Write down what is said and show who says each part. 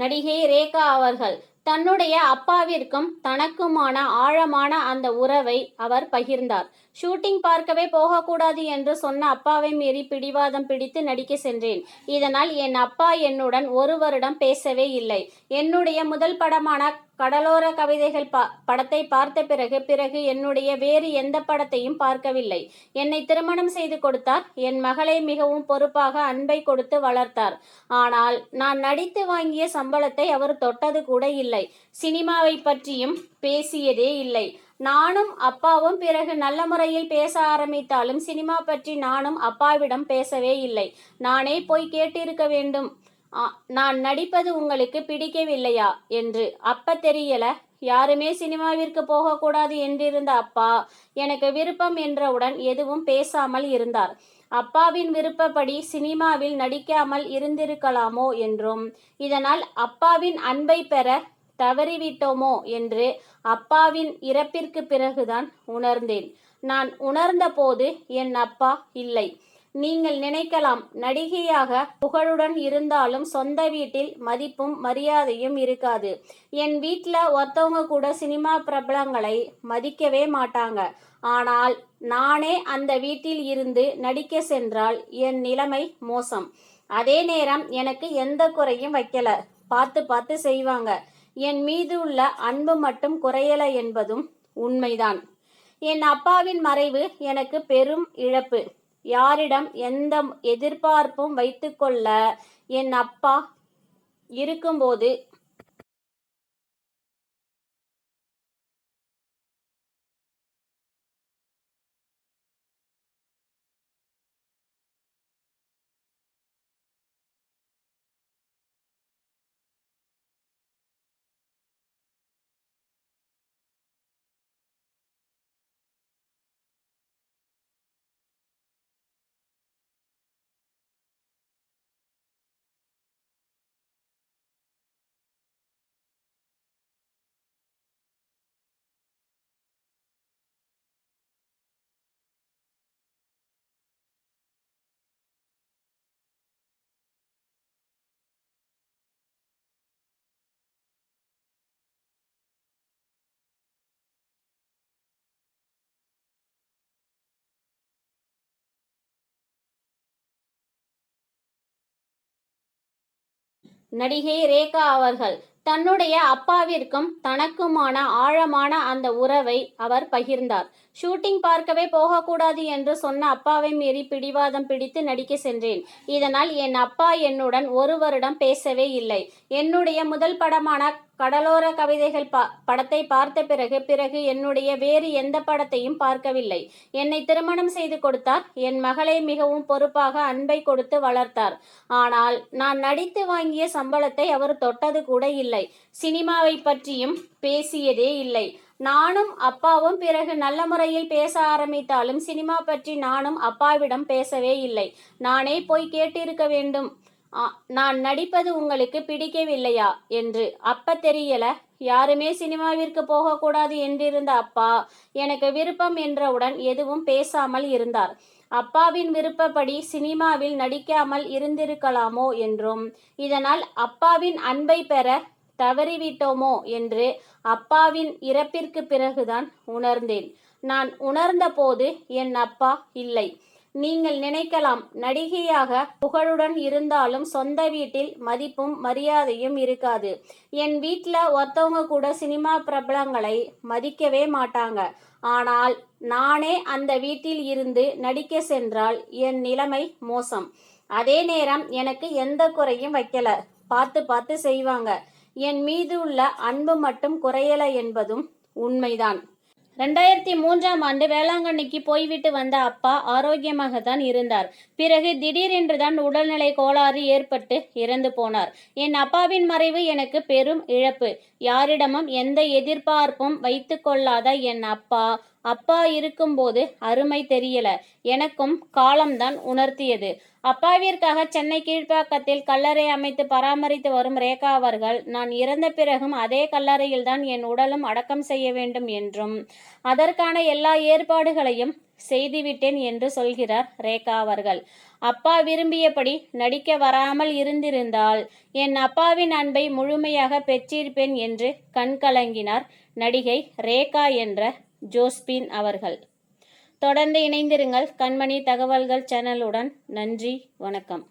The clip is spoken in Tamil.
Speaker 1: நடிகை ரேகா அவர்கள் தன்னுடைய அப்பாவிற்கும் தனக்குமான ஆழமான அந்த உறவை அவர் பகிர்ந்தார். ஷூட்டிங் பார்க்கவே போகக்கூடாது என்று சொன்ன அப்பாவை மீறி பிடிவாதம் பிடித்து நடிக்க சென்றேன். இதனால் என் அப்பா என்னுடன் ஒரு வருடம் பேசவே இல்லை. என்னுடைய முதல் படமான கடலோர கவிதைகள் பா படத்தை பார்த்த பிறகு பிறகு என்னுடைய வேறு எந்த படத்தையும் பார்க்கவில்லை. என்னை திருமணம் செய்து கொடுத்தார். என் மகளை மிகவும் பொறுப்பாக அன்பை கொடுத்து வளர்த்தார். ஆனால் நான் நடித்து வாங்கிய சம்பளத்தை அவர் தொட்டது கூட இல்லை. சினிமாவை பற்றியும் பேசியதே இல்லை. நானும் அப்பாவும் பிறகு நல்ல முறையில் பேச ஆரம்பித்தாலும் சினிமா பற்றி நானும் அப்பாவிடம் பேசவே இல்லை. நானே போய் கேட்டிருக்க வேண்டும். நான் நடிப்பது உங்களுக்கு பிடிக்கவில்லையா? என்று. அப்ப தெரியல. யாருமே சினிமாவிற்கு போகக்கூடாது என்றிருந்த அப்பா எனக்கு விருப்பம் என்றவுடன் எதுவும் பேசாமல் இருந்தார். அப்பாவின் விருப்பப்படி சினிமாவில் நடிக்காமல் இருந்திருக்கலாமோ என்றும் இதனால் அப்பாவின் அன்பை பெற தவறிவிட்டோமோ என்று அப்பாவின் இறப்பிற்கு பிறகுதான் உணர்ந்தேன். நான் உணர்ந்தபோது என் அப்பா இல்லை. நீங்கள் நினைக்கலாம் நடிகையாக புகழுடன் இருந்தாலும் சொந்த வீட்டில் மதிப்பும் மரியாதையும் இருக்காது. என் வீட்டில் ஒருத்தவங்க கூட சினிமா பிரபலங்களை மதிக்கவே மாட்டாங்க. ஆனால் நானே அந்த வீட்டில் இருந்து நடிக்க சென்றால் என் நிலைமை மோசம். அதே நேரம் எனக்கு எந்த குறையும் வைக்கல. பார்த்து பார்த்து செய்வாங்க. என் மீது உள்ள அன்பு மட்டும் குறையல என்பதும் உண்மைதான். என் அப்பாவின் மறைவு எனக்கு பெரும் இழப்பு. யாரிடம் எந்த எதிர்பார்ப்பும் வைத்துக்கொள்ள என் அப்பா இருக்கும்போது நடிகை ரேகா அவர்கள் தன்னுடைய அப்பாவிற்கும் தனக்குமான ஆழமான அந்த உறவை அவர் பகிர்ந்தார். ஷூட்டிங் பார்க்கவே போகக்கூடாது என்று சொன்ன அப்பாவை மீறி பிடிவாதம் பிடித்து நடிக்க சென்றேன். இதனால் என் அப்பா என்னுடன் ஒரு வருடம் பேசவே இல்லை. என்னுடைய முதல் படமான கடலோர கவிதைகள் பா படத்தை பார்த்த பிறகு பிறகு என்னுடைய வேறு எந்த படத்தையும் பார்க்கவில்லை. என்னை திருமணம் செய்து கொடுத்தார். என் மகளை மிகவும் பொறுப்பாக அன்பை கொடுத்து வளர்த்தார். ஆனால் நான் நடித்து வாங்கிய சம்பளத்தை அவர் தொட்டது கூட இல்லை. சினிமாவை பற்றியும் பேசியதே இல்லை. நானும் அப்பாவும் பிறகு நல்ல முறையில் பேச ஆரம்பித்தாலும் சினிமா பற்றி நானும் அப்பாவிடம் பேசவே இல்லை. நானே போய் கேட்டிருக்க வேண்டும். நான் நடிப்பது உங்களுக்கு பிடிக்கவில்லையா? என்று அப்ப தெரியல. யாருமே சினிமாவிற்கு போகக்கூடாது என்றிருந்த அப்பா எனக்கு விருப்பம் என்றவுடன் எதுவும் பேசாமல் இருந்தார். அப்பாவின் விருப்பப்படி சினிமாவில் நடிக்காமல் இருந்திருக்கலாமோ என்றும் இதனால் அப்பாவின் அன்பை பெற தவறிவிட்டோமோ என்று அப்பாவின் இறப்பிற்கு பிறகுதான் உணர்ந்தேன். நான் உணர்ந்தபோது என் அப்பா இல்லை. நீங்கள் நினைக்கலாம் நடிகையாக புகழுடன் இருந்தாலும் சொந்த வீட்டில் மதிப்பும் மரியாதையும் இருக்காது. என் வீட்டில் ஒருத்தவங்க கூட சினிமா பிரபலங்களை மதிக்கவே மாட்டாங்க. ஆனால் நானே அந்த வீட்டில் இருந்து நடிக்க சென்றால் என் நிலைமை மோசம். அதே நேரம் எனக்கு எந்த குறையும் வைக்கல. பார்த்து பார்த்து செய்வாங்க. என் மீது உள்ள அன்பு மட்டும் குறையல என்பதும் உண்மைதான். ரெண்டாயிரத்தி மூன்றாம் ஆண்டு வேளாங்கண்ணிக்கு போய்விட்டு வந்த அப்பா ஆரோக்கியமாக தான் இருந்தார். பிறகு திடீரென்று தான் உடல்நிலை கோளாறு ஏற்பட்டு இறந்து போனார். என் அப்பாவின் மறைவு எனக்கு பெரும் இழப்பு. யாரிடமும் எந்த எதிர்பார்ப்பும் வைத்து கொள்ளாத என் அப்பா அப்பா இருக்கும்போது அருமை தெரியல. எனக்கும் காலம்தான் உணர்த்தியது. அப்பாவிற்காக சென்னை கீழ்ப்பாக்கத்தில் கல்லறை அமைத்து பராமரித்து வரும் ரேகா அவர்கள் நான் இறந்த பிறகும் அதே கல்லறையில்தான் என் உடலும் அடக்கம் செய்ய வேண்டும் என்றும் அதற்கான எல்லா ஏற்பாடுகளையும் செய்துவிட்டேன் என்று சொல்கிறார் ரேகா அவர்கள். அப்பா விரும்பியபடி நடிக்க வராமல் இருந்திருந்தால் என் அப்பாவின் அன்பை முழுமையாக பெற்றிருப்பேன் என்று கண்கலங்கினார் நடிகை ரேகா என்ற ஜோஸ்பின் அவர்கள். தொடர்ந்து இணைந்திருங்கள் கண்மணி தகவல்கள் சேனலுடன். நன்றி வணக்கம்.